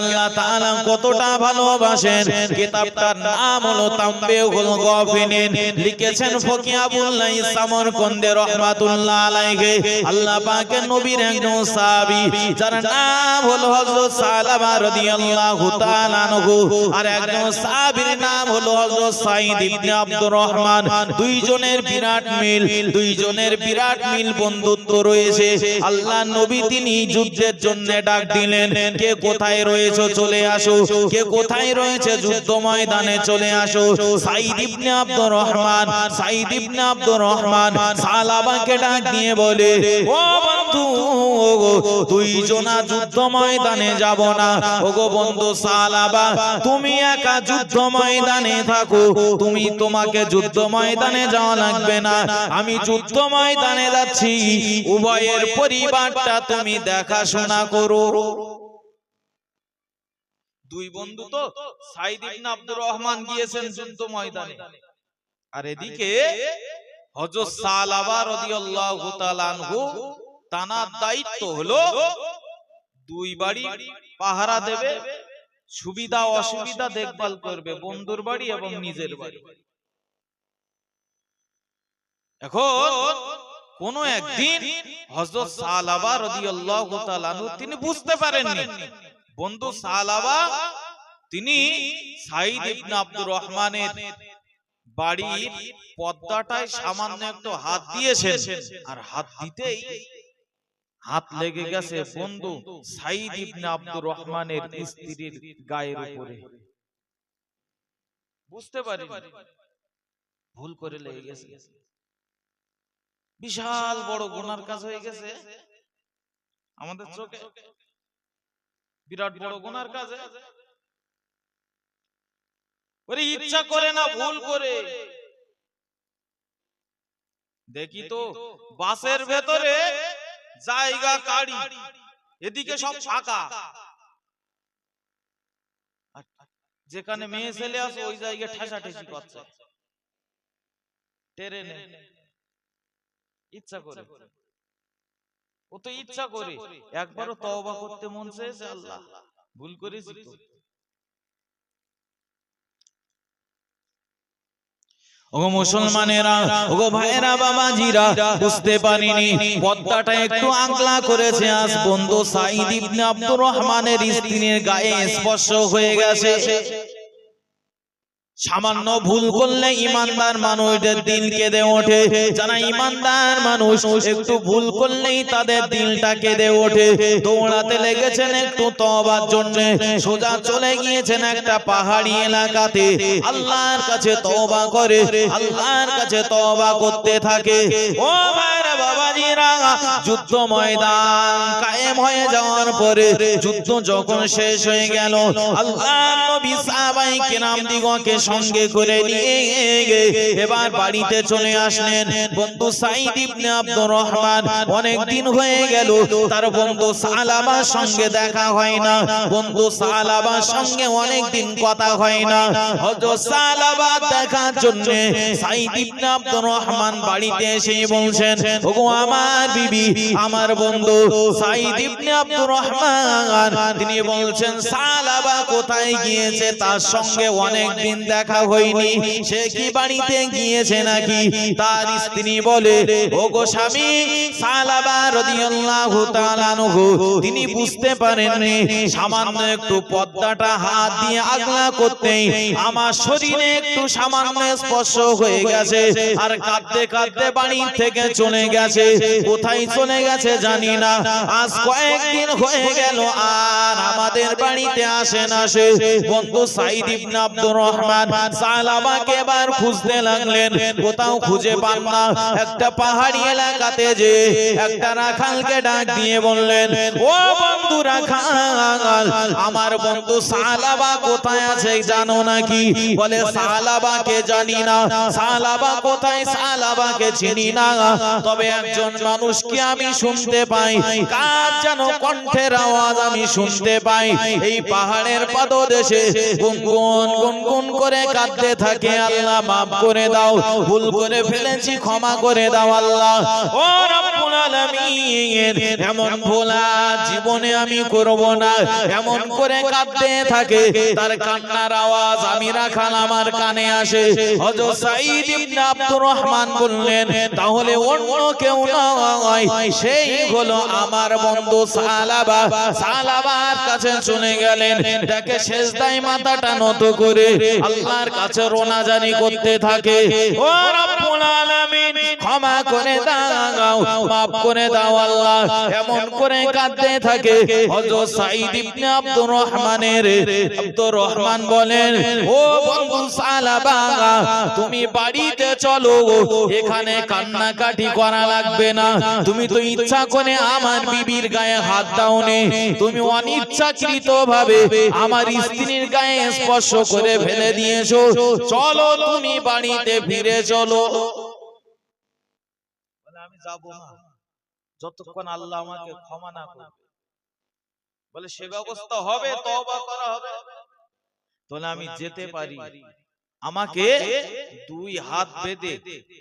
আল্লাহ তাআলা কতটা ভালোবাসেন, কিতাবটার নাম হলো লিখেছেন ফকি সামরকন্দে রাহমাতুল্লাহ আলাইহি। আল্লাহ পাকের নবীর একজন সাহাবী, যার নাম হলো হযরত সালামা রাদিয়াল্লাহু তাআলা আনহু। আর একজন সাহাবীর নাম হলো হযরত ইবনে আব্দুর রহমান। দুইজনের বিরাট মিল, দুইজনের বিরাট মিল বন্ধুত্ব রয়েছে। আল্লাহ নবী তিনি যুদ্ধের জন্য ডাক দিলেন, কে কোথায় রয়েছে চলে আসো। কে কোথায় রয়েছে যুদ্ধ ময়দানে চলে আসো। সাইদ ইবনে আব্দুর রহমান সাইদ ইবনে আব্দুর রহমান সালাবাকে ডাক দিয়ে বলে ও বন্ধু দুইজনা যুদ্ধ ময়দানে যাব না। ওগো বন্ধু সালাবা তুমি একা যুদ্ধ ময়দানে থাকো। তুমি তোমাকে যুদ্ধ ময়দানে যাওয়া লাগবে না। আমি যুদ্ধ ময়দানে যাচ্ছি। উভয়ের পরিবারটা তুমি দেখাশোনা করো। দুই বন্ধু তো সাইদ ইবনে আব্দুর রহমান গিয়েছেন যুদ্ধ ময়দানে। আর এদিকে হযরত সালাবা রাদিয়াল্লাহু তাআলা আনহু তানার দায়িত্ব হলো দুই বাড়ি পাহারা দেবে সুবিধা অসুবিধা দেখভাল করবে বন্ধুর বাড়ি এবং নিজের বাড়ি। এখন কোন একদিন হযরত সালাবা রাদিয়াল্লাহু তাআলা আনহু তিনি বুঝতে পারেননি। বন্ধু সালাবা তিনি সাইদ ইবনে আব্দুর রহমানের বাড়ির পর্দাটায় সামান্য একটু হাত দিয়েছেন। আর হাত দিতেই হাত লেগে গেছে বন্ধু সাইদ ইবনে আব্দুর রহমানের স্ত্রীর গায়ের উপরে। বুঝতে পারি ভুল করে লেগে গেছে। বিশাল বড় গুনার কাজ হয়ে গেছে। আমাদের চোখে বিরাট বড় গুনার কাজ। ওরে ইচ্ছা করে না ভুল করে। দেখি তো বাসের ভেতরে জায়গা কাড়ি। এদিকে সব ফাঁকা। যেখানে মেয়ে ছেলে আছে ওই জায়গায় ঠেসা ঠেসি করছে। ট্রেনে ইচ্ছা করে। ও তো ইচ্ছা করে। একবারও তওবা করতে মন চেয়েছে আল্লাহ। ভুল করেছি তো। ওগো মুসলমানেরা ওগো ভাইরা বাবাজিরা বুঝতে পারিনি। পদ্মাটা একটু আগলা করেছে আজ বন্ধু সাইদ ইবনে আব্দুর রহমানের স্ত্রীর গায়ে স্পর্শ হয়ে গেছে। সামান্য ভুল করলে ইমানদার মানুষদের দিল কেঁদে ওঠে। যারা ইমানদার মানুষ একটু ভুল করলেই তাদের দিলটা কেঁদে ওঠে। দৌড়াতে লেগেছেন একটু তবার জন্য। সোজা চলে গিয়েছেন একটা পাহাড়ি এলাকাতে। আল্লাহর কাছে তওবা করে। আল্লাহর কাছে তওবা করতে থাকে। ও বাবাজিরা যুদ্ধ ময়দান কায়েম হয়ে যাওয়ার পরে যুদ্ধ যখন শেষ হয়ে গেল আল্লাহ নবী সাহাবাই কেরাম দিগকে সঙ্গে করে নিয়ে এবার বাড়িতে চলে আসলেন। বন্ধু সাইদ ইবনে আব্দুর রহমান অনেক দিন হয়ে গেল, তার বন্ধু সালাবার সঙ্গে দেখা হয় না। বন্ধু সালাবার সঙ্গে অনেক দিন কথা হয় না। হযরত দেখার জন্য সাইদ ইবনে আব্দুর রহমান বাড়িতে এসে বলছেন, ওগো আমার বিবি, আমার বন্ধু সাইদ ইবনে আব্দুর রহমান। তিনি বলছেন সালাবা কোথায় গিয়েছে? তার সঙ্গে অনেক দিন দেখা হয়নি। সে কি বাড়িতে গিয়েছে নাকি? তার স্ত্রী বলে ওগো স্বামী সালাবা রাদিয়াল্লাহু তাআলা তিনি বুঝতে পারেননি। সামান্য একটু পর্দাটা হাত দিয়ে আগলা করতেই আমার শরীরে একটু সামান্য স্পর্শ হয়ে গেছে। আর কাঁদতে কাঁদতে বাড়ি থেকে চলে গেছে। কোথায় চলে গেছে জানি না। আজ কয়েকদিন হয়ে গেল আর আমাদের বাড়িতে আসে না সে। বন্ধু সাইদ ইবনে আব্দুর রহমান সালামাকে এবার খুঁজতে লাগলেন। কোথাও খুঁজে পান না। একটা পাহাড়ি এলাকাতে যে একটা রাখালকে ডাক দিয়ে বললেন, ও বন্ধু রাখাল, আমার বন্ধু সালাবা কোথায় আছে জানো নাকি? বলে সালাবাকে জানি না। সালাবা কোথায়? সালাবাকে চিনি না। তবে একজন মানুষকে আমি শুনতে পাই। কার যেন কণ্ঠের আওয়াজ আমি শুনতে পাই। এই পাহাড়ের পাদদেশে গুনগুন গুনগুন করে করে কাঁদতে থাকে আল্লাহ, মাফ করে দাও। ভুল করে ফেলেছি, ক্ষমা করে দাও আল্লাহ। ও রব্বুল আলামিন, এমন ভোলা জীবনে আমি করব না। এমন করে কাঁদতে থাকে, তার কান্নার আওয়াজ আমি রাখাল আমার কানে আসে। হযরত সাঈদ ইবনে আব্দুর রহমান বললেন, তাহলে অন্য কেউ নয়, সেই হলো আমার বন্ধু সালাবা। সালাবার কাছে চলে গেলেন, দেখে শেষদায় মাথাটা নত করে আল্লাহর কাছে রোনা জানি করতে থাকে। ও আলামিন, ক্ষমা করে দাও, মাফ করে দাও আল্লাহ। এমন করে কাঁদতে থাকে। হযরত ইবনে আব্দুর রহমানের, আব্দুর রহমান বলেন, ও বন্ধু সালাবা, তুমি বাড়িতে চলো। এখানে করা লাগবে না। তুমি তো ইচ্ছা করে আমার বিবির গায়ে হাত দাওনি। তুমি অনিচ্ছাকৃত ভাবে আমার স্ত্রীর গায়ে স্পর্শ করে ফেলে দিয়েছ চলো তুমি বাড়িতে ফিরে চলো। আমি যাব না যতক্ষণ আল্লাহ আমাকে ক্ষমা না করবে। বলে, সে ব্যবস্থা হবে, তওবা করা হবে। তাহলে আমি যেতে পারি। আমাকে দুই হাত বেঁধে,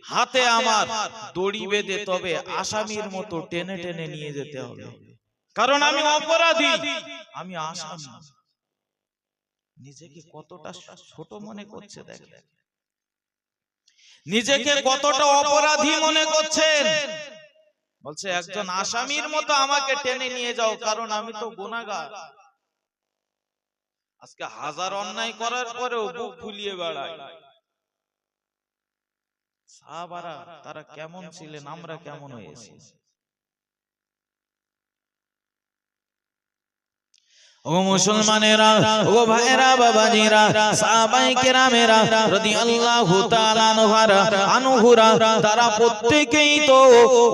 হাতে আমার দড়ি বেঁধে তবে আসামির মতো টেনে টেনে নিয়ে যেতে হবে। কারণ আমি অপরাধী, আমি আসামি। নিজেকে কতটা ছোট মনে করছে দেখেন। নিজেকে কতটা অপরাধী মনে করছেন। বলছে একজন আসামির মতো আমাকে টেনে নিয়ে যাও কারণ আমি তো গুনাহগার। আজকে হাজার অন্যায় করার পরেও বুক ফুলিয়ে বেড়ায়। সাহাবারা তারা কেমন ছিলেন? আমরা কেমন হয়েছি ও মুসলমানেরা, ও ভাইরা বাবাজিরা, সাহাবায়ে কেরামেরা, রাদিয়াল্লাহু তাআলা আনহারা আনহুরা, তারা প্রত্যেকেই তো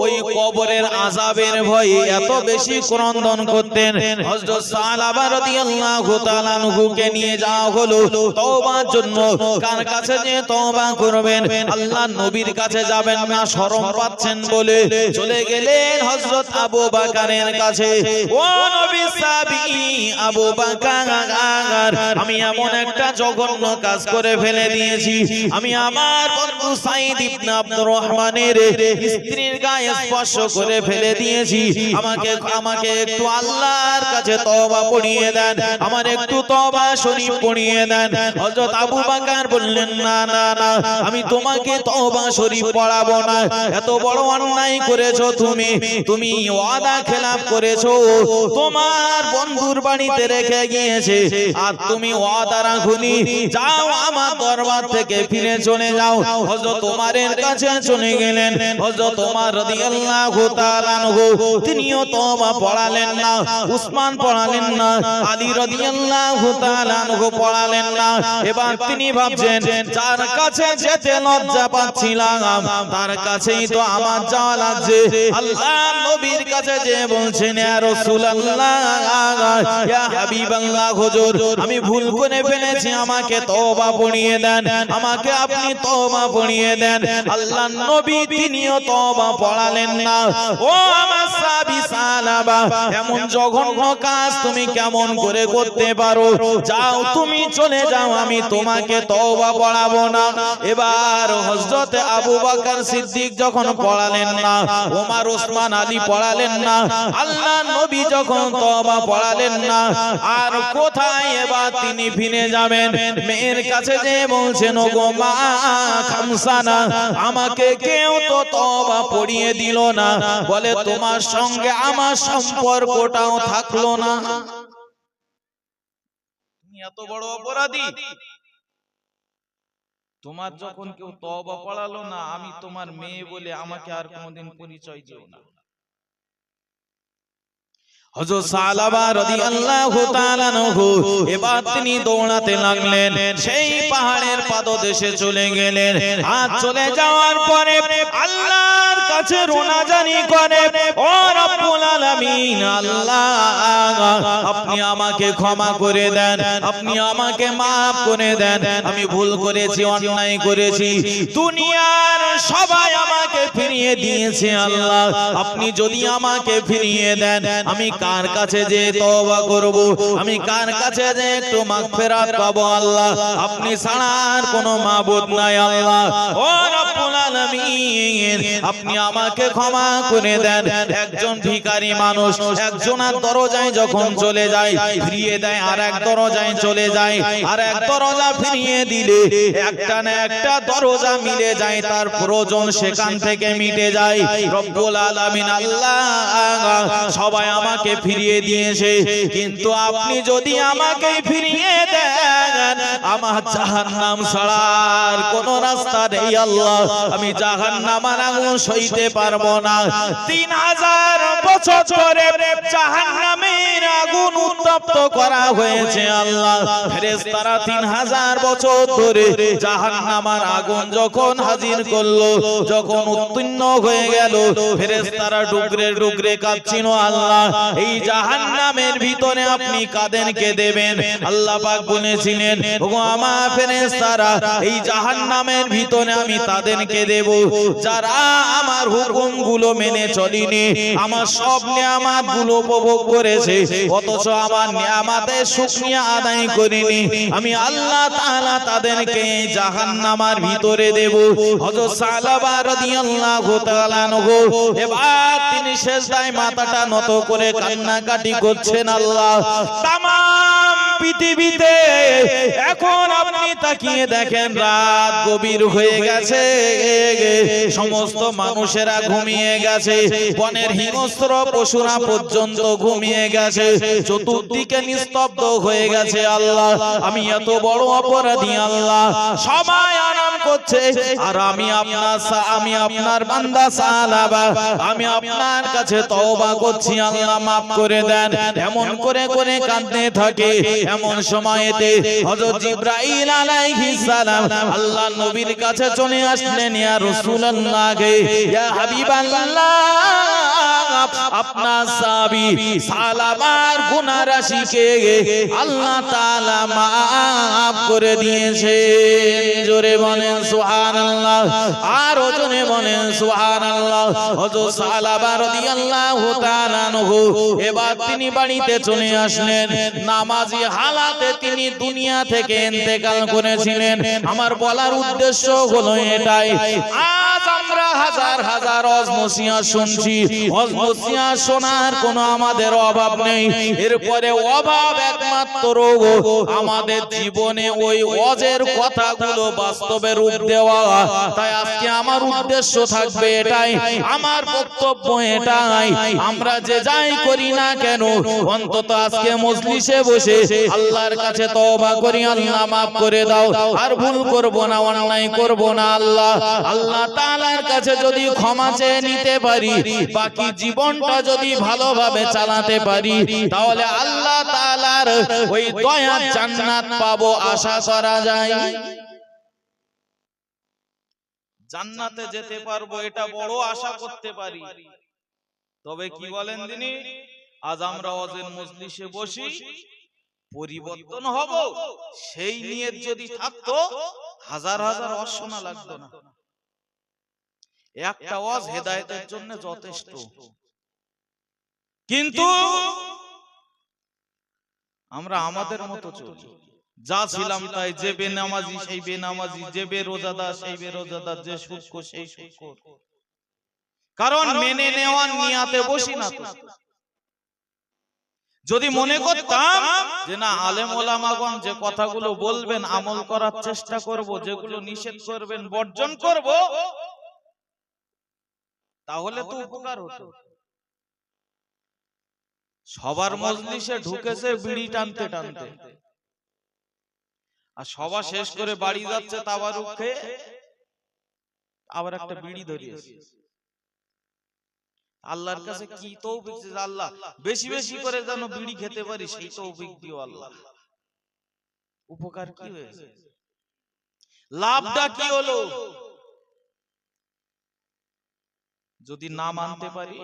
ওই কবরের আযাবের ভয়ে এত বেশি ক্রন্দন করতেন। হযরত সাহাবা রাদিয়াল্লাহু তাআলা আনহুকে নিয়ে যাওয়া হলো, তওবার জন্য। কার কাছে যে তওবা করবেন? আল্লাহ নবীর কাছে যাবেন না, শরম পাচ্ছেন বলে চলে গেলেন হযরত আবু বকরের কাছে। ও নবী সাহাবী আবু বাকার আমি এমন একটা জঘন্য কাজ করে ফেলে দিয়েছি। আমি আমার বন্ধু সাইদ ইবনে আব্দুর রহমানের স্ত্রীর গায়ে স্পর্শ করে ফেলে দিয়েছি। আমাকে আমাকে একটু আল্লাহর কাছে তওবা পড়িয়ে দেন। আমার একটু তওবা শরীফ পড়িয়ে দেন। হযরত আবু বকর বললেন, না না না, আমি তোমাকে তওবা শরীফ পড়াবো না। এত বড় অন্যায় করেছ তুমি। তুমি ওয়াদা খেলাপ করেছ। তোমার বন্ধুর বাড়িতে রেখে গিয়েছে। আর তুমি ওয়াদা রাখুনি। যাও আমার দরবার থেকে ফিরে চলে যাও। হযরত তোমারের কাছে চলে গেলেন। হযরত তোমার রাদিয়াল্লাহু তাআলা আনহু। তিনিও তওবা পড়ালেন না। উসমান পড়ালেন না। আলী রাদিয়াল্লাহু তাআলা আনহু পড়ালেন না। এবার তিনি ভাবছেন যার কাছে যেতে লজ্জা পাচ্ছিলাম তার কাছেই তো আমার যাওয়া লাগছে। আল্লাহ নবীর কাছে যে বলছেন ইয়া রাসূলুল্লাহ আমি ভুল করে ফেলেছি, আমাকে তওবা পড়িয়ে দেন, আমাকে আপনি তওবা পড়িয়ে দেন। আল্লাহ নবী তিনিও তওবা পড়ালেন না। ও আমার সাহাবী সালাবা, এমন জঘন্য কাজ তুমি কেমন করে করতে পারো? যাও তুমি চলে যাও, আমি তোমাকে তওবা পড়াবো না। এবার হযরতে আবু বকর সিদ্দিক যখন পড়ালেন না, ওমর, ওসমান, আলী পড়ালেন না, আল্লাহ নবী যখন তওবা পড়ালেন না আর কোথায় এবার তিনি ফিরে যাবেন? মেয়ের কাছে যে বলছেন গো মা খামসানা, আমাকে কেউ তো তওবা পড়িয়ে দিল না। বলে তোমার সঙ্গে আমার সম্পর্কটাও থাকল না। এত বড় অপরাধী। তোমার যখন কেউ তওবা পড়ালো না, আমি তোমার মেয়ে বলে আমাকে আর কোনোদিন পরিচয় দিও না। হযরত সালাবা রাদিয়াল্লাহু তাআলা আনহু এবার তিনি দৌড়াতে লাগলেন। সেই পাহাড়ের পাদদেশে চলে গেলেন। আর চলে যাওয়ার পরে আল্লাহর কাছে রোনাজানি করে ও রব্বুল আলামিন আল্লাহ আপনি আমাকে ক্ষমা করে দেন আপনি আমাকে maaf করে দেন আমি ভুল করেছি অন্যায় করেছি। দুনিয়ার সবাই আমাকে ফিরিয়ে দিয়েছে আল্লাহ। আপনি যদি আমাকে ফিরিয়ে দেন আমি কার কাছে যে তওবা করব? আমি কার কাছে যে একটু মাগফিরাত পাবো আল্লাহ? আপনি ছাড়া আর কোনো মাবুদ নাই আল্লাহ। ও রব্বুল আলামিন, আপনি আমাকে ক্ষমা করে দেন। একজন ভিখারি মানুষ একজনের দরজায় যখন চলে যায়, ফিরিয়ে দেয় আর এক দরজায় চলে যায় আর এক দরজা ফিরিয়ে দিলে একটা না একটা দরজা মিলে যায়, তার প্রয়োজন সেখান থেকে মিটে যায়। রব্বুল আলামিন, আল্লাহ, সবাই আমাকে ফিরিয়ে দিয়েছে। কিন্তু আপনি যদি আমাকে ফিরিয়ে দেন, আমার জাহান্নাম ছাড়ার কোন রাস্তা নেই আল্লাহ। আমি জাহান্নামার আগুন সইতে পারব না। তিন হাজার বছর ধরে জাহান্নামের আগুন উত্তপ্ত করা হয়েছে আল্লাহ। ফেরেশতারা তিন হাজার বছর ধরে জাহান্নামার আগুন যখন হাজির করল, যখন উত্তীর্ণ হয়ে গেল, ফেরেশতারা ডুগরে ডুগরে কাঁদছিল আল্লাহ। এই জাহান্নামের ভিতরে আপনি কাদেরকে দেবেন? আল্লাহ পাক বলেছিলেন, ওগো আমার ফেরেশতারা, এই জাহান্নামের ভিতরে আমি তাদেরকে দেব। যারা আমার হুকুমগুলো মেনে চলিনি, আমার সব নিয়ামতগুলো উপভোগ করেছে, অথচ আমার নিয়ামতের শুকরিয়া আদায় করিনি। আমি আল্লাহ তাআলা তাদেরকে জাহান্নামার ভিতরে দেব। হযরত সালাবা রাদিয়াল্লাহু তাআলা আনহু, এবার তিনি সেজদায় মাথাটা নত করে কান্নাকাটি করছেন আল্লাহ। তামাম পৃথিবীতে এখন আপনি তাকিয়ে দেখেন, রাত গভীর হয়ে গেছে। সমস্ত মানুষেরা ঘুমিয়ে গেছে, বনের হিংস্র পশুরা পর্যন্ত ঘুমিয়ে গেছে, চতুর্দিকে নিস্তব্ধ হয়ে গেছে আল্লাহ। আমি এত বড় অপরাধী আল্লাহ। সবাই আরাম করছে, আর আমি আপনার আমি আপনার বান্দা আমি আপনার কাছে তওবা করছি, আল্লাহ করে দেন। এমন করে করে কাঁদতে থাকে। এমন সময়তে হযরত জিবরাইল আলাইহিস সালাম আল্লাহ নবীর কাছে চলে আসলেন, ইয়া রাসূলুল্লাহ ইয়া হাবিবাল্লাহ। আপনার সাবি রাশিকে আল্লাহ তাআলা মাফ করে দিয়েছে। জোরে বলেন, সুবহানাল্লাহ। আর জোরে বলেন, সুবহানাল্লাহ। হযরত সালাবা রাদিয়াল্লাহু তাআলা এবার তিনি বাড়িতে চলে আসলেন। নামাজি হালাতে তিনি দুনিয়া থেকে ইন্তেকাল করেছিলেন। আমার বলার উদ্দেশ্য হলো এটাই। আজ আমরা হাজার হাজার অজমসিয়া শুনছি। অজমসিয়া শোনার কোনো আমাদের অভাব নেই। এরপরে অভাব একমাত্র রোগ। আমাদের জীবনে ওই অজের কথাগুলো বাস্তবে রূপ দেওয়া। তাই আজকে আমার উদ্দেশ্য থাকবে এটাই। আমার বক্তব্য এটাই। আমরা যে যাই করি না কেন, অন্তত আজকে মজলিসে বসে আল্লাহর কাছে তওবা করি, আল্লাহ মাফ করে দাও। আর ভুল করব না, অন্যায় করব না, আল্লাহ। আল্লাহ তাআলার কাছে যদি ক্ষমা চেয়ে নিতে পারি, বাকি জীবনটা যদি ভালোভাবে চালাতে পারি, তাহলে আল্লাহ তাআলার ওই দয়ার জান্নাত পাবো আশা করা যায়। জান্নাতে যেতে পারব, এটা বড় আশা করতে পারি। তবে কি বলেন তিনি? আজ আমরা অজের মজলিসে বসি, পরিবর্তন হব, সেই নিয়ে যদি থাকতো, হাজার হাজার অশোনা লাগতো না। একটা ওয়াজ হেদায়েতের জন্য যথেষ্ট। কিন্তু আমরা আমাদের মতো চলি। যা ছিলাম তাই যে বেনামাজি সেই বেনামাজি যে বেরোজাদার সেই বেরোজাদার যে সূক্ষ্ম সেই সূক্ষ্ম কারণ মেনে নেওয়ার নিয়াতে বসি না যদি মনে করতাম যে না আলেম ওলামাগণ যে কথাগুলো বলবেন আমল করার চেষ্টা করব যেগুলো নিষেধ করবেন বর্জন করব তাহলে তো উপকার হতো। সবার মজলিসে ঢুকেছে বিড়ি টানতে টানতে আর সভা শেষ করে বাড়ি যাচ্ছে তাবারুক খেয়ে আবার একটা বিড়ি ধরিয়েছে। আল্লাহর কাছে কি তৌফিক আল্লাহ? বেশি বেশি করে যেন বিড়ি খেতে পারি সেই তৌফিক দিও আল্লাহ। উপকার কি হয়েছে? লাভটা কি হলো? যদি না মানতে পারি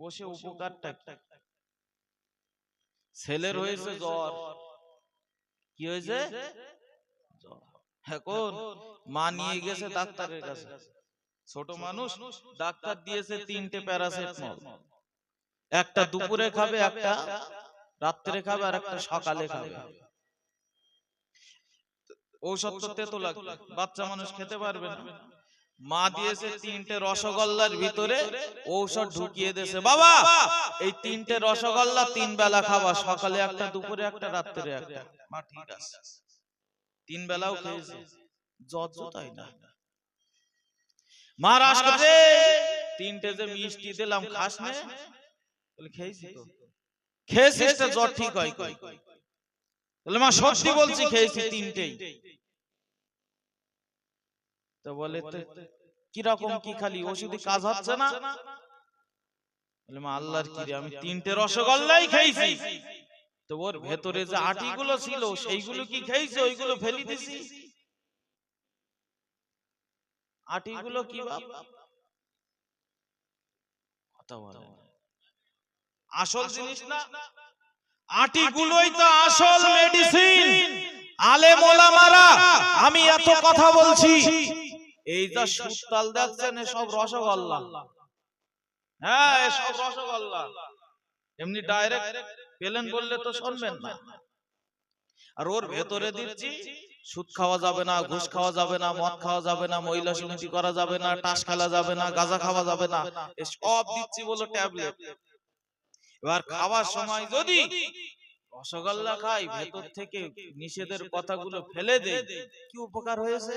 বসে উপকারটা ছেলের হয়েছে জ্বর। কি হয়েছে? এখন মা নিয়ে গেছে ডাক্তারের কাছে। ছোট মানুষ ডাক্তার দিয়েছে তিনটে প্যারাসিটামল একটা দুপুরে খাবে একটা রাত্রে খাবে আর একটা সকালে খাবে। ঔষধ তো তেতো লাগবে। বাচ্চা মানুষ খেতে পারবে না। মা দিয়েছে তিনটে রসগোল্লার ভিতরে, ঔষধ ঢুকিয়ে দিয়েছে। বাবা, এই তিনটে রসগোল্লা তিন বেলা খাবা, সকালে একটা, দুপুরে একটা, রাত্রে একটা। মা, ঠিক আছে। তিন বেলাও খেয়েছে। যত তাই না। মা, রাস তিনটে যে মিষ্টি দিলাম, খাস নে। খেয়েছি তো। খেয়েছিস জ্বর ঠিক হয় বলে, মা, সত্যি বলছি, খেয়েছি তিনটেই। তো বলে কীরকম কি খালি ওষুধে কাজ হচ্ছে না? বলে মা আল্লাহর কি আমি তিনটে রসগোল্লাই তো ওর ভেতরে যে আটিগুলো ছিল সেইগুলো কি ওইগুলো ফেলি দিছি? আটিগুলো কি। আসল জিনিস না আটিগুলোই তো আসল মেডিসিন আলেম ওলামারা আমি এত কথা বলছি। এই যা সুতাল দেখছেন সব রসগোল্লা। হ্যাঁ সব রসগোল্লা। এমনি ডাইরেক্ট পেলেন বললে তো শুনবেন না। আর ওর ভেতরে দিচ্ছি সুদ খাওয়া যাবে না ঘুষ খাওয়া যাবে না মদ খাওয়া যাবে না মহিলা সমিতি করা যাবে না টাস খেলা যাবে না গাঁজা খাওয়া যাবে না। সব দিচ্ছি বলো ট্যাবলেট। এবার খাওয়ার সময় যদি রসগোল্লা খাই ভেতর থেকে নিষেধের কথাগুলো ফেলে দে কি উপকার হয়েছে?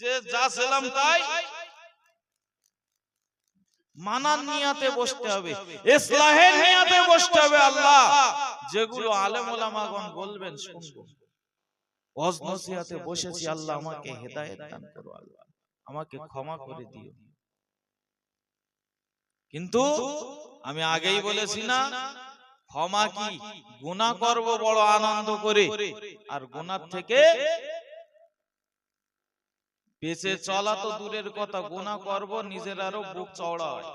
যে যা ছিলাম তাই মানার নিয়াতে বসতে হবে, ইসলাহের নিয়াতে বসতে হবে আল্লাহ। যেগুলো আলেম ওলামাগণ বলবেন শুনব। বসেছি, আল্লাহ আমাকে হেদায়েত দান করো আল্লাহ। আমাকে ক্ষমা করে দিও। কিন্তু আমি আগেই বলেছি না, ক্ষমা কি? গুনাহ করব বড় আনন্দ করে। আর গুনার থেকে বেঁচে চলা তো দূরের কথা গুনাহ করব নিজের আরও বুক চওড়া হয়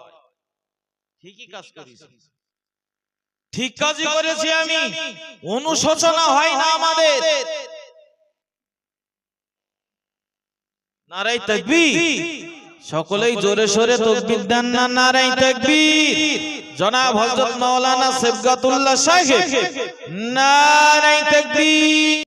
ঠিকই কাজ করেছি ঠিক কাজই করেছি আমি। অনুশোচনা হয় না আমাদের। নারাই তাকবীর। সকলেই জোরে সোরে তকবীর দেন না নারাই তাকবীর। জনাব হযরত মাওলানা সিবগাতুল্লাহ সাহেব। নারাই তাকবীর।